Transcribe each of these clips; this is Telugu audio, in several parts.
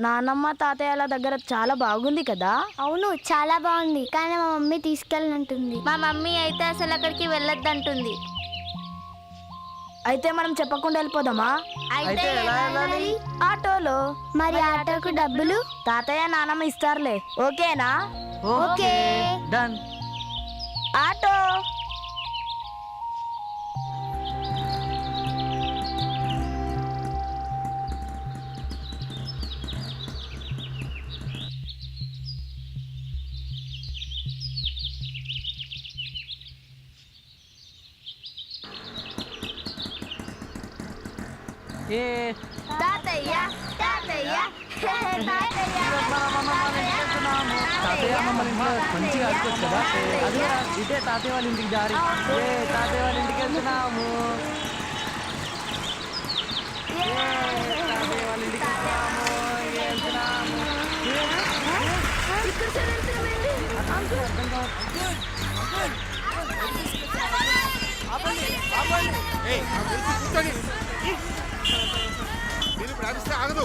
నానమ్మ తాతయ్యల దగ్గర చాలా బాగుంది కదా? అవును చాలా బాగుంది. కానీ మా మమ్మీ తీసుకెళ్ళనంటుంది. మా మమ్మీ అయితే అసలు అక్కడికి వెళ్ళొద్దంటుంది. అయితే మనం చెప్పకుండా వెళ్ళిపోదామా? అయితే ఎలా వెళ్ళాలి. ఆటోలో. మరి ఆటోకు డబ్బులు? తాతయ్య నానమ్మ ఇస్తారులే. ఓకేనా? ఓకే. డన్. ఆటో. ఏ. తాతయ్య తాతయ్య. తాతయ్య మమ్మల్ని ఇంట్లో మంచిగా ఆడుకోవచ్చు కదా? అది ఇదే తాతయ్య వాళ్ళ ఇంటికి దారి ఏ తాతయ్య వాళ్ళ ఇంటికి వెళ్తున్నాము. ఏ, తాతయ్య వాళ్ళ ఇంటికి వెళ్తున్నాము, ఏ, వెళ్తున్నాము. ఏయ్, ఆ వెళ్తూ కూర్చోండి. మీరు ఇప్పుడు అరిస్తే ఆగదు.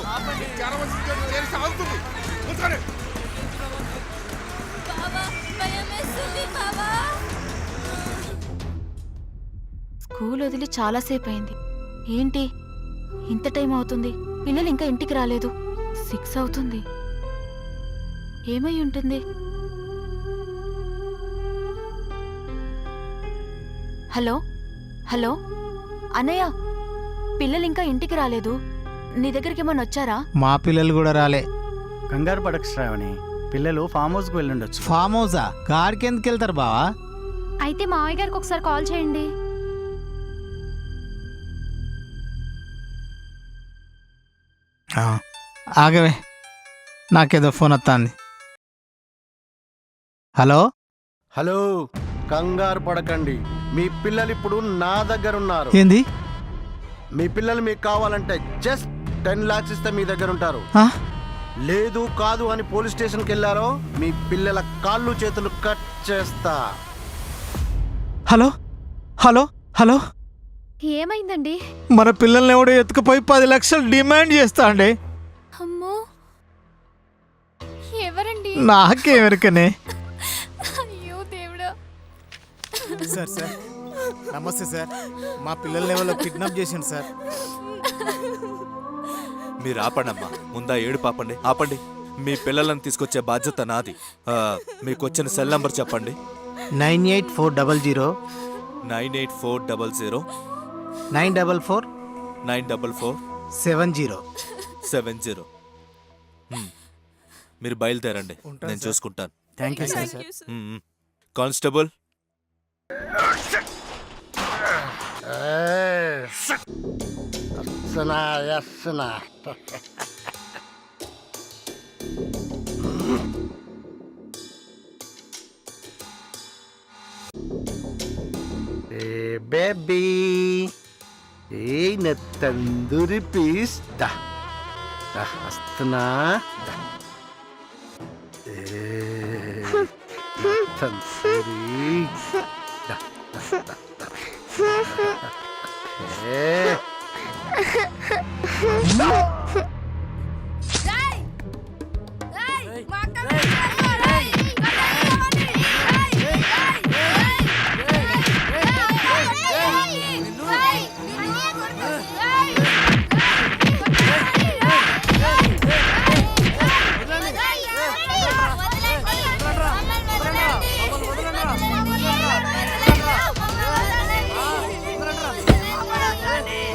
చేరిస్తే ఆగుతుంది. కూర్చోండి. స్కూల్ వదిలి చాలాసేపు అయింది ఏంటి? ఇంత టైం అవుతుంది. పిల్లలు ఇంకా ఇంటికి రాలేదు. సిక్స్ అవుతుంది. ఏమై ఉంటుంది? హలో? హలో? అన్నయ్య? పిల్లలు ఇంకా ఇంటికి రాలేదు. నీ దగ్గరికి ఏమన్నా వచ్చారా? మా పిల్లలు కూడా రాలే. కంగారు పడకు శ్రావణి. పిల్లలు ఫామ్ హౌస్కి వెళ్ళుండొచ్చు. ఫామ్ హౌసా? గారికి ఎందుకు వెళ్తారు బావా? అయితే మావయ్య గారికి ఒకసారి కాల్ చేయండి. ఆ, ఆగవే. నాకేదో ఫోన్ వస్తుంది హలో? హలో కంగారు పడకండి. మీ పిల్లలు ఇప్పుడు నా దగ్గర ఉన్నారు ఏంది? మీ పిల్లలు మీకు కావాలంటే జస్ట్ టెన్ లాక్స్ ఇస్తే మీ దగ్గర ఉంటారు? లేదు కాదు అని పోలీస్ స్టేషన్కి వెళ్ళారో మీ పిల్లల కాళ్ళు చేతులు కట్ చేస్తా. హలో? హలో? హలో? ఏమైందండి? మన పిల్లల్ని ఎవడో ఎత్తుకుపోయి పది లక్షలు డిమాండ్ చేస్తా అండి. అమ్మో! ఎవరండి? నాకేమెరకనే అయ్యో దేవుడా! Sir sir. నమస్తే సార్. మా పిల్లల్ని ఎవరో కిడ్నాప్ చేసిండు సార్. మీరు ఆపండమ్మా. ముందా ఏడు పాపండి ఆపండి. మీ పిల్లలను తీసుకొచ్చే బాధ్యత నాది. ఆ, మీకు వచ్చిన సెల్ నంబర్ చెప్పండి. Nine eight four double zero. Nine eight four double zero. Nine double four. Nine double four. Seven zero. Seven zero. మీరు బయలుదేరండి. నేను చూసుకుంటాను. Thank you sir. Constable. అస్సనా A baby ఏ తందూరి పీస్ దా వస్తున్నా తందూరి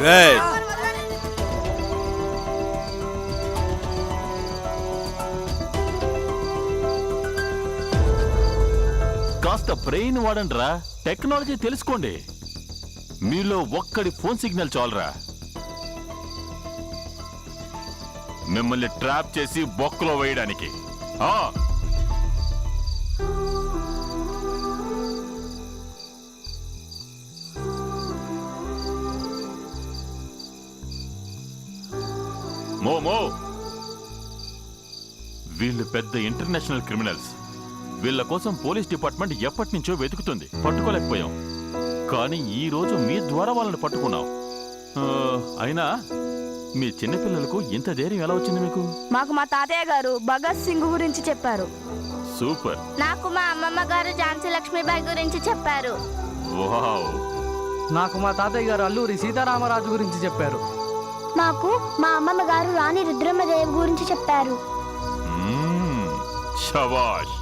రేయ్ కాస్త బ్రెయిన్ వాడండిరా. టెక్నాలజీ తెలుసుకోండి. మీలో ఒక్కడి ఫోన్ సిగ్నల్ చాలరా. మిమ్మల్ని ట్రాప్ చేసి బొక్కలో వేయడానికి. మో మో. వీళ్ళు పెద్ద ఇంటర్నేషనల్ క్రిమినల్స్. వీళ్ళ కోసం పోలీస్ డిపార్ట్మెంట్ ఎప్పటి నుంచో వెతుకుతుంది. పట్టుకోలేకపోయాం. కానీ ఈ రోజు మీ ద్వారా వాళ్ళని పట్టుకున్నాం. ఆ, అయినా మీ చిన్నపిల్లలకు ఇంత ధైర్యం ఎలా వచ్చింది మీకు? మాకు మా తాతయ్య గారు భగత్ సింగ్ గురించి చెప్పారు. సూపర్. నాకు మా అమ్మమ్మ గారు ఝాన్సీ లక్ష్మీబాయి గురించి చెప్పారు. వావ్. నాకు మా తాతయ్య గారు అల్లూరి సీతారామరాజు గురించి చెప్పారు. మాకు మా అమ్మమ్మ గురించి చెప్పారు. శబాష్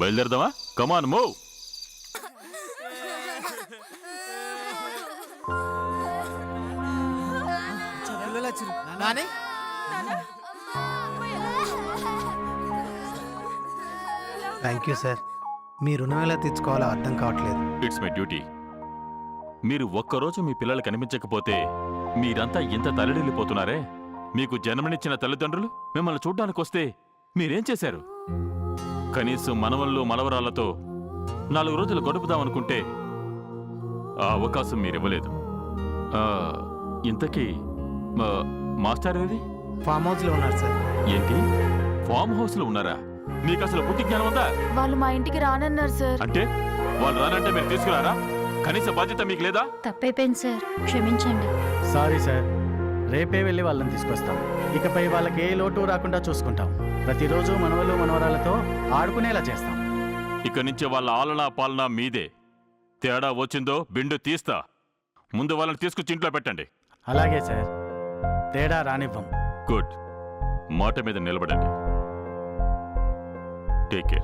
బయలుదేరదామా? Come on move. Nani? Thank you sir మీ రుణం ఎలా తెచ్చుకోవాలో అర్థం కావట్లేదు. ఇట్స్ మై డ్యూటీ మీరు ఒక్కరోజు మీ పిల్లలు కనిపించకపోతే మీరంతా ఇంత తలడిల్లిపోతున్నారే? మీకు జన్మనిచ్చిన తల్లిదండ్రులు మిమ్మల్ని చూడ్డానికి వస్తే మీరేం చేశారు? కనీసం మనవళ్ళు మనవరాళ్ళతో నాలుగు రోజులు గడుపుదామనుకుంటే ఆ అవకాశం మీరివ్వలేదు. ఆ, ఇంతకీ మాస్టర్ ఏది? ఫామ్ హౌస్లో ఉన్నారు సార్. ఏంటి? ఫామ్ హౌస్లో ఉన్నారా? మీకు అసలు బుద్ధి జ్ఞానం ఉందా? వాళ్ళు మా ఇంటికి రానన్నారు సార్. అంటే వాళ్ళు రానంటే మీరు తీసుకురారా? కనీస బాధ్యత మీకు లేదా? తప్పైపోయింది సార్. క్షమించండి. Sorry sir. రేపే వెళ్ళి వాళ్ళని తీసుకొస్తాం. ఇకపై వాళ్ళకి ఏ లోటు రాకుండా చూసుకుంటాం. ప్రతిరోజు మనవలు మనవరాలతో ఆడుకునేలా చేస్తాం. ఇక నుంచి వాళ్ళ ఆలనా పాలనా మీదే. తేడా వచ్చిందో బిండు తీస్తా. ముందు వాళ్ళని తీసుకొచ్చి ఇంట్లో పెట్టండి. అలాగే సార్. తేడా రానివ్వం. గుడ్. మాట మీద నిలబడండి. Take care.